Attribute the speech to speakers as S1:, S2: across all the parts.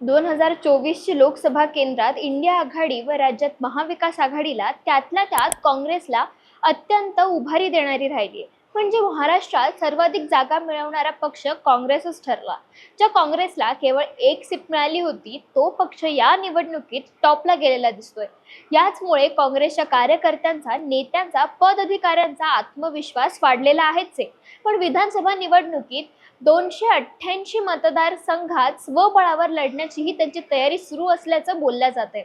S1: दोन हजार चोवीसची लोकसभा केंद्रात इंडिया आघाडी व राज्यात महाविकास आघाडीला त्यातल्या त्यात काँग्रेसला अत्यंत उभारी देणारी राहिली म्हणजे महाराष्ट्रात सर्वाधिक जागा मिळवणारा पक्ष काँग्रेसच ठरला. ज्या काँग्रेसला केवळ एक सीट मिळाली होती तो पक्ष या निवडणुकीत टॉपला गेलेला दिसतोय. याचमुळे काँग्रेसच्या कार्यकर्त्यांचा नेत्यांचा पदाधिकाऱ्यांचा आत्मविश्वास वाढलेला आहेच आहे. पण विधानसभा निवडणुकीत दोनशे अठ्ठ्याऐंशी मतदारसंघात स्वबळावर लढण्याचीही त्यांची तयारी सुरू असल्याचं बोललं जात आहे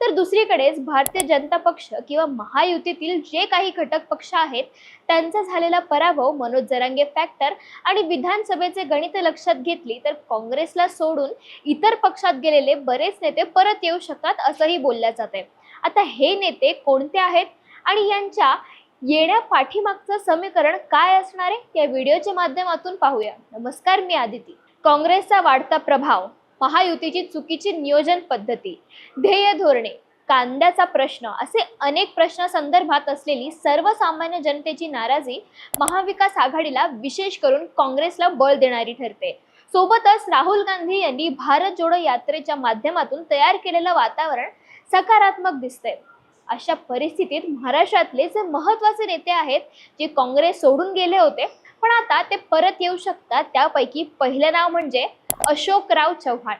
S1: तर दुसरीकडेच भारतीय जनता पक्ष किंवा महायुतीतील जे काही घटक पक्ष आहेत त्यांचा झालेला पराभव मनोज जरांगे फॅक्टर आणि विधानसभेचे गणित लक्षात घेतली तर काँग्रेसला सोडून इतर पक्षात गेलेले बरेच नेते परत येऊ शकतात असंही बोललं जात आता हे नेते कोणते आहेत आणि यांच्या येण्या पाठीमागचं समीकरण काय असणार आहे? या व्हिडिओच्या माध्यमातून पाहूया. नमस्कार मी आदिती. काँग्रेसचा वाढता प्रभाव. महायुतीची चुकीची नियोजन पद्धती ध्येय धोरणे कांद्याचा प्रश्न असे अनेक प्रश्न संदर्भात असलेली सर्वसामान्य जनतेची नाराजी महाविकास आघाडीला विशेष करून काँग्रेसला बळ देणारी ठरते. सोबतच राहुल गांधी यांनी भारत जोडो यात्रेच्या माध्यमातून तयार केलेलं वातावरण सकारात्मक दिसतंय. अशा परिस्थितीत महाराष्ट्रातले जे महत्त्वाचे नेते आहेत जे काँग्रेस सोडून गेले होते पण आता ते परत येऊ शकतात त्यापैकी पहिलं नाव म्हणजे अशोकराव चव्हाण.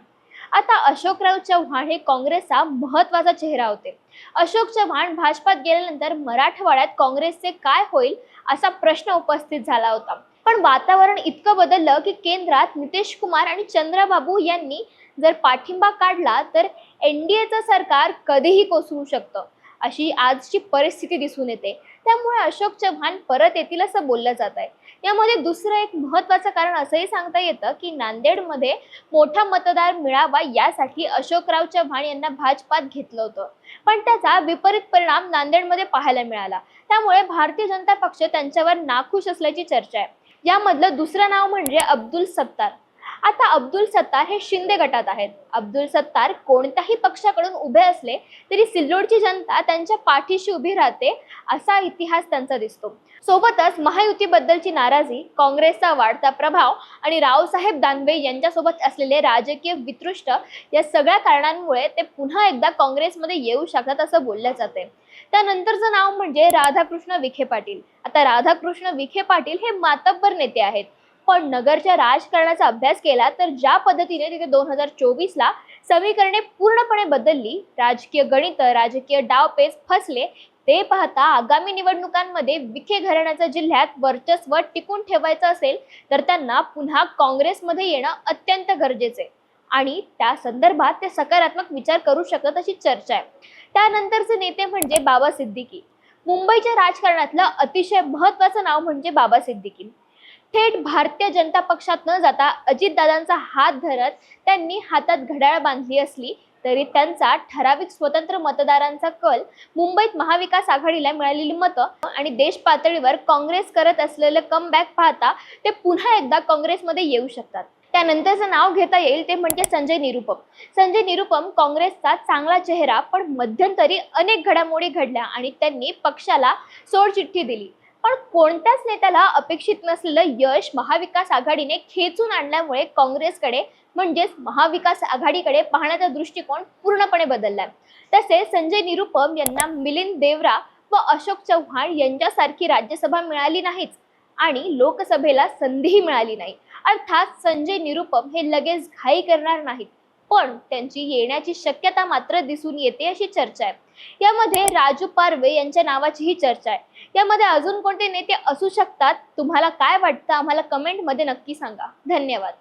S1: आता अशोकराव चव्हाण हे काँग्रेसचा महत्त्वाचा चेहरा होते. अशोक चव्हाण भाजपात गेल्यानंतर मराठवाड्यात काँग्रेसचे काय होईल असा प्रश्न उपस्थित झाला होता. पण वातावरण इतकं बदललं की केंद्रात नितीश कुमार आणि चंद्रबाबू यांनी जर पाठिंबा काढला तर एन डी एचं सरकार कधीही कोसळू शकतं. अशी आजची परिस्थिती दिसून येते. त्यामुळे अशोक चव्हाण परत येतील असं बोललं जात आहे. यामध्ये दुसरं एक महत्वाचं कारण असंही सांगता येतं की नांदेडमध्ये मोठा मतदार मिळावा यासाठी अशोकराव चव्हाण यांना भाजपात घेतलं होतं. पण त्याचा विपरीत परिणाम नांदेडमध्ये पाहायला मिळाला. त्यामुळे भारतीय जनता पक्ष त्यांच्यावर नाखुश असल्याची चर्चा आहे. यामधलं दुसरं नाव म्हणजे अब्दुल सत्तार. आता अब्दुल सत्तार हे शिंदे गटात आहेत. अब्दुल सत्तार कोणत्याही पक्षाकडून उभे असले तरी सिल्लोडची जनता त्यांच्या पाठीशी उभी राहते असा इतिहास त्यांचा दिसतो. सोबतच महायुतीबद्दलची नाराजी काँग्रेसचा वाढता प्रभाव आणि रावसाहेब दानवे यांच्यासोबत असलेले राजकीय वितृष्ट या सगळ्या कारणांमुळे ते पुन्हा एकदा काँग्रेसमध्ये येऊ शकतात असं बोललं जाते. त्यानंतरचं नाव म्हणजे राधाकृष्ण विखे पाटील. आता राधाकृष्ण विखे पाटील हे मातब्बर नेते आहेत. पण नगरच्या राजकारणाचा अभ्यास केला तर ज्या पद्धतीने तिथे दोन हजार चोवीसला समीकरणे पूर्णपणे बदलली राजकीय गणित राजकीय डावपेच फसले ते पाहता आगामी निवडणुकांमध्ये विखे घराण्याचं जिल्ह्यात वर्चस्व टिकून ठेवायचं असेल तर त्यांना पुन्हा काँग्रेसमध्ये येणं अत्यंत गरजेचं आहे. आणि त्या संदर्भात ते सकारात्मक विचार करू शकत अशी चर्चा आहे. त्यानंतरचे नेते म्हणजे बाबा सिद्दीकी. मुंबईच्या राजकारणातलं अतिशय महत्वाचं नाव म्हणजे बाबा सिद्दीकी. थेट भारतीय जनता पक्षात न जाता अजितदादांचा हात धरत त्यांनी हातात घड्याळ बांधली असली तरी त्यांचा ठराविक स्वतंत्र मतदारांचा कल मुंबईत महाविकास आघाडीला मिळालेली मतं आणि देश पातळीवर काँग्रेस करत असलेलं कमबॅक पाहता ते पुन्हा एकदा काँग्रेसमध्ये येऊ शकतात. त्यानंतरचं नाव घेता येईल ते म्हणजे संजय निरुपम. संजय निरुपम काँग्रेसचा चांगला चेहरा पण मध्यंतरी अनेक घडामोडी घडल्या आणि त्यांनी पक्षाला सोडचिठ्ठी दिली. पण कोणत्याच नेत्याला अपेक्षित नसलेलं यश महाविकास आघाडीने खेचून आणल्यामुळे काँग्रेसकडे म्हणजेच महाविकास आघाडीकडे पाहण्याचा दृष्टिकोन पूर्णपणे बदललाय. तसेच संजय निरुपम यांना मिलिंद देवरा व अशोक चव्हाण यांच्यासारखी राज्यसभा मिळाली नाहीच आणि लोकसभेला संधीही मिळाली नाही. अर्थात संजय निरुपम हे लगेच घाई करणार नाहीत. पण त्यांची येण्याची शक्यता मात्र दिसून येते अशी चर्चा आहे. यामध्ये राजू पारवे यांच्या नावाचीही चर्चा आहे. यामध्ये अजून कोणते नेते असू शकतात? तुम्हाला काय वाटतं? आम्हाला कमेंटमध्ये नक्की सांगा. धन्यवाद.